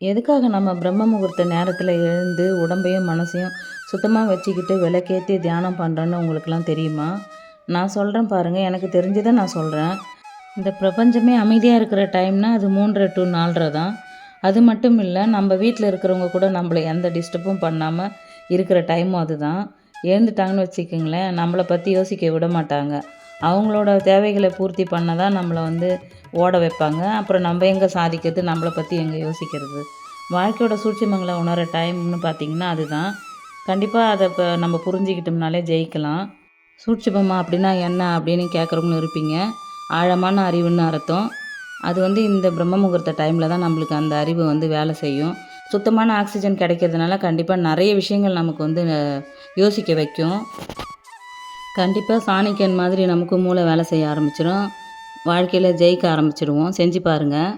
எதுக்காக நம்ம பிரம்ம முகூர்த்த நேரத்தில் எழுந்து உடம்பையும் மனசையும் சுத்தமாக வச்சுக்கிட்டு விளக்கேற்றி தியானம் பண்ணுறோன்னு உங்களுக்கெல்லாம் தெரியுமா? நான் சொல்கிறேன் பாருங்கள் எனக்கு தெரிஞ்சதை நான் சொல்கிறேன் இந்த பிரபஞ்சமே அமைதியாக இருக்கிற டைம்னால் அது மூன்றரை டு நாலரை தான். அது மட்டும் இல்லை நம்ம வீட்டில் இருக்கிறவங்க கூட நம்மளை எந்த டிஸ்டர்பும் பண்ணாமல் இருக்கிற டைமும் அதுதான். எழுந்துட்டாங்கன்னு வச்சுக்கோங்களேன் நம்மளை பற்றி யோசிக்க விட மாட்டாங்க. அவங்களோட தேவைகளை பூர்த்தி பண்ண தான் நம்மளை வந்து ஓட வைப்பாங்க. அப்புறம் நம்ம எங்கே சாதிக்கிறது நம்மளை பற்றி எங்கே யோசிக்கிறது? வாழ்க்கையோட சூட்சிமங்களை உணர டைம்னு பார்த்திங்கன்னா அதுதான். கண்டிப்பாக அதை இப்போ நம்ம புரிஞ்சுக்கிட்டோம்னாலே ஜெயிக்கலாம். சூட்சுமமா அப்படின்னா என்ன அப்படின்னு கேட்குறவங்களும் இருப்பீங்க. ஆழமான அறிவுன்னு அர்த்தம். அது வந்து இந்த பிரம்ம முகூர்த்த டைமில் தான் நம்மளுக்கு அந்த அறிவு வந்து வேலை செய்யும். சுத்தமான ஆக்சிஜன் கிடைக்கிறதுனால கண்டிப்பாக நிறைய விஷயங்கள் நமக்கு வந்து யோசிக்க வைக்கும். கண்டிப்பாக சாணிக்கன் மாதிரி நமக்கு மூளை வேலை செய்ய ஆரம்பிச்சிடும் வாழ்க்கையில் ஜெயிக்க ஆரம்பிச்சிடுவோம். செஞ்சு பாருங்கள்